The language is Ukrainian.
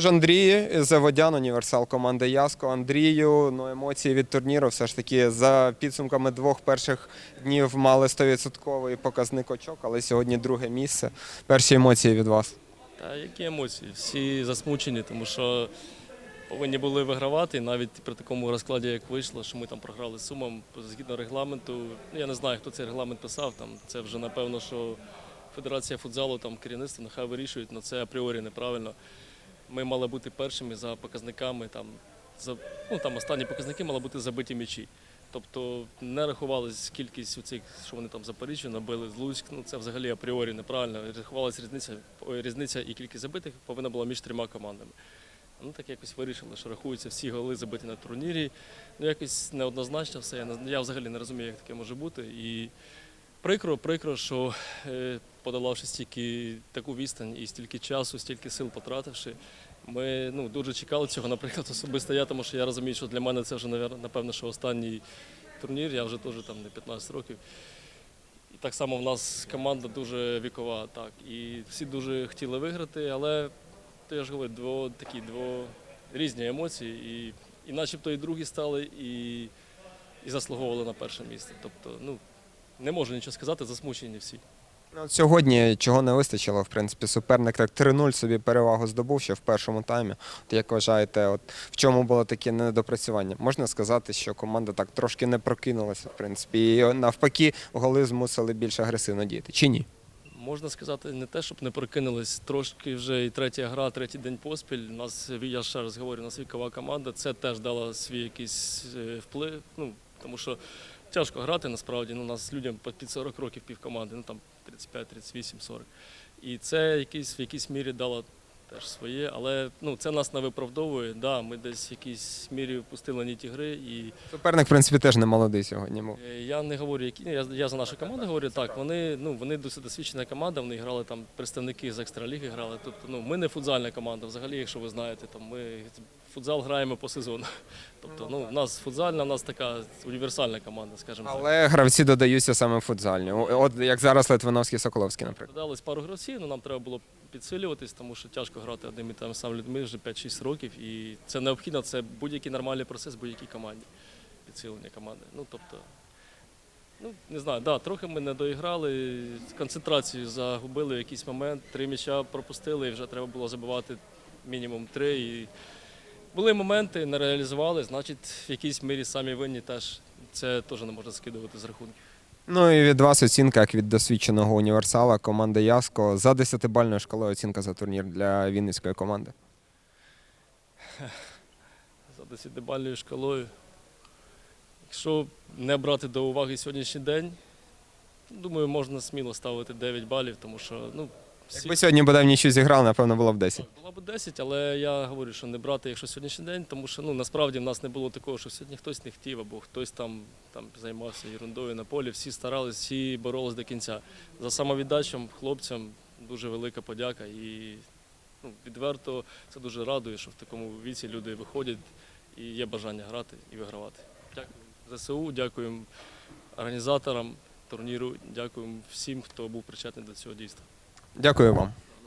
Ж, Андрій Заводян, універсал команди Яско. Андрію, ну емоції від турніру все ж таки за підсумками двох перших днів мали 100% показник очок, але сьогодні друге місце. Перші емоції від вас. Та які емоції? Всі засмучені, тому що повинні були вигравати. Навіть при такому розкладі, як вийшло, що ми там програли сумом згідно регламенту. Ну, я не знаю, хто цей регламент писав. Там це вже напевно, що Федерація футзалу, там керівництво, нехай вирішують, але це апріорі неправильно. Ми мали бути першими за показниками. Там, за, ну, там останні показники мали бути забиті м'ячі. Тобто не рахувалась кількість у цих, що вони там Запоріжжя набили з Луцьк. Ну це взагалі апріорі неправильно. Рахувалась різниця, різниця і кількість забитих повинна була між трьома командами. Ну так якось вирішили, що рахуються всі голи забиті на турнірі. Ну якось неоднозначно все. Я, я взагалі не розумію, як таке може бути. І прикро, прикро, що е, подолавши стільки таку відстань і стільки часу, стільки сил потративши. Ми ну, дуже чекали цього, наприклад, особисто я, тому що я розумію, що для мене це вже, напевно, що останній турнір, я вже теж там не 15 років. І так само в нас команда дуже вікова, так. І всі дуже хотіли виграти, але то я ж говорю, дво, такі дво різні емоції. І, і начебто і другі стали, і, і заслуговували на перше місце. Тобто, ну, не можу нічого сказати, засмучені всі. Ну, от сьогодні чого не вистачило, в принципі, суперник так 3-0 собі перевагу здобув ще в першому таймі. От як вважаєте, от в чому було таке недопрацювання? Можна сказати, що команда так трошки не прокинулася, в принципі, і навпаки, голи змусили більш агресивно діяти. Чи ні? Можна сказати, не те, щоб не прокинулись. Трошки вже і третя гра, третій день поспіль. У нас, я ще раз говорю, у нас вікова команда. Це теж дало свій якийсь е, вплив. Ну, тому що тяжко грати насправді. Ну, у нас людям під 40 років пів команди, ну там 35, 38, 40. І це якийсь, в якійсь мірі дало теж своє, але ну, це нас не виправдовує. Да, ми десь в якійсь мірі впустили ніті гри і Суперник, в принципі, теж не молодий сьогодні був. Е, Я не говорю, які я, я за нашу команду говорю. Так, вони ну вони досить досвідчена команда. Вони грали там представники з екстраліги грали. Тобто, ну ми не футзальна команда. Взагалі, якщо ви знаєте, там ми футзал граємо по сезону. Тобто, ну в нас футзальна, в нас така універсальна команда, скажімо так. Але гравці додаються саме футзальні. От як зараз Литвиновський Соколовський, наприклад. Додались пару гравців, але нам треба було підсилюватись, тому що тяжко грати одним і тим самим людьми вже 5-6 років. І це необхідно, це будь-який нормальний процес будь-якій команді. Підсилення команди. Ну тобто, ну не знаю, да, трохи ми не доіграли, концентрацію загубили в якийсь момент, три м'яча пропустили, і вже треба було забивати мінімум три. І були моменти, не реалізували, значить, в якійсь мірі самі винні теж. Це теж не можна скидувати з рахунків. Ну і від вас оцінка, як від досвідченого універсала, команди Яско. За 10-бальною шкалою оцінка за турнір для Вінницької команди. за 10-бальною шкалою. Якщо не брати до уваги сьогоднішній день, думаю, можна сміло ставити 9 балів, тому що ну. Якби сьогодні бодай в нічю зіграв, напевно, було б 10. Було б 10, але я говорю, що не брати, якщо сьогоднішній день, тому що ну, насправді в нас не було такого, що сьогодні хтось не хотів, або хтось там, там займався ерундою на полі. Всі старались, всі боролись до кінця. За самовіддачем хлопцям дуже велика подяка. І ну, відверто це дуже радує, що в такому віці люди виходять і є бажання грати і вигравати. Дякую ЗСУ, дякуємо організаторам турніру, дякуємо всім, хто був причетний до цього дійства. Дякую вам.